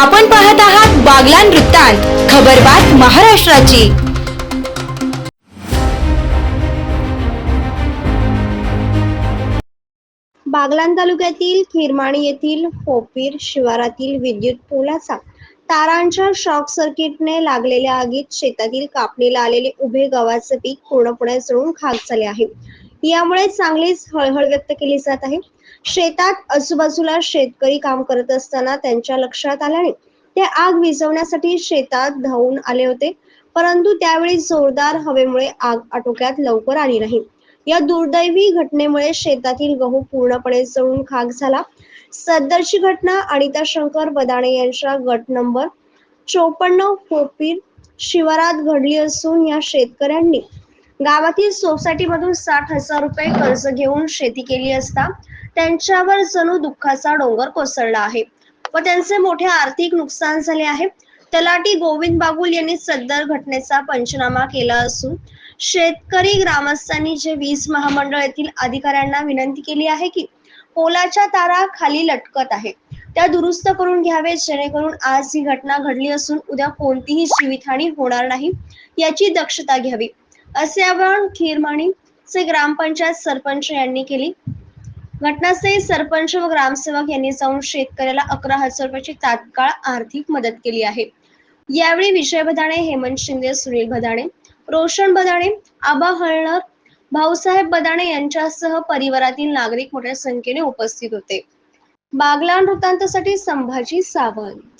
आपण पाहत आहात बागलान वृत्तांत खबरबात महाराष्ट्राची. बागलान तालुक्यातील खिरमाणी येथील फोपीर शिवारातील विद्युत पोलाचा तारांच्या शॉक सर्किटने लागलेल्या आगीत शेतातील कापणीला आलेले उभे गव्हाचे पीक पूर्णपणे जळून खाक झाले आहे. यामुळे चांगलीच हळहळ व्यक्त केली जात आहे. शेतात आजूबाजूला शेतकरी काम करत असताना त्यांच्या लक्षात आल्याने ते आग विझवण्यासाठी शेतात धावून आले होते. परंतु त्यावेळी जोरदार हवेमुळे आग आटोक्यात लवकर आली नाही. या दुर्दैवी घटनेमुळे शेतातील गहू पूर्णपणे जळून खाक झाला. सदरची घटना अनिता शंकर बदाणे यांच्या गट नंबर चोपन्न फोपीर शिवारात घडली असून या शेतकऱ्यांनी गावातील सोसायटीमधून साठ हजार रुपये कर्ज घेऊन शेती केली असता त्यांच्यावर जणू दुःखाचा डोंगर कोसळला आहे. व त्यांचे मोठे आर्थिक नुकसान झाले आहे. तलाटी गोविंद बागुल यांनी सदर घटनेचा पंचनामा केला असून शेतकरी ग्रामस्थांनी जे वीज महामंडळ येथील अधिकाऱ्यांना विनंती केली आहे की पोलाच्या तारा खाली लटकत आहे. त्या दुरुस्त करून घ्यावे जेणेकरून आज ही घटना घडली असून उद्या कोणतीही जीवितहानी होणार नाही याची दक्षता घ्यावी. असे आवाहन खीरमाणीचे ग्रामपंचायत सरपंच यांनी केली. घटनास्थळी सरपंच व ग्रामसेवक यांनी जाऊन शेतकऱ्याला अकरा हजार रुपयाची तात्काळ आर्थिक मदत केली आहे. यावेळी विजय भदाणे हेमंत शिंदे सुनील भदाणे रोशन बदाणे आबा हळणर भाऊसाहेब बदाणे यांच्यासह परिवारातील नागरिक मोठ्या संख्येने उपस्थित होते. बागलान वृत्तांतासाठी संभाजी सावंत.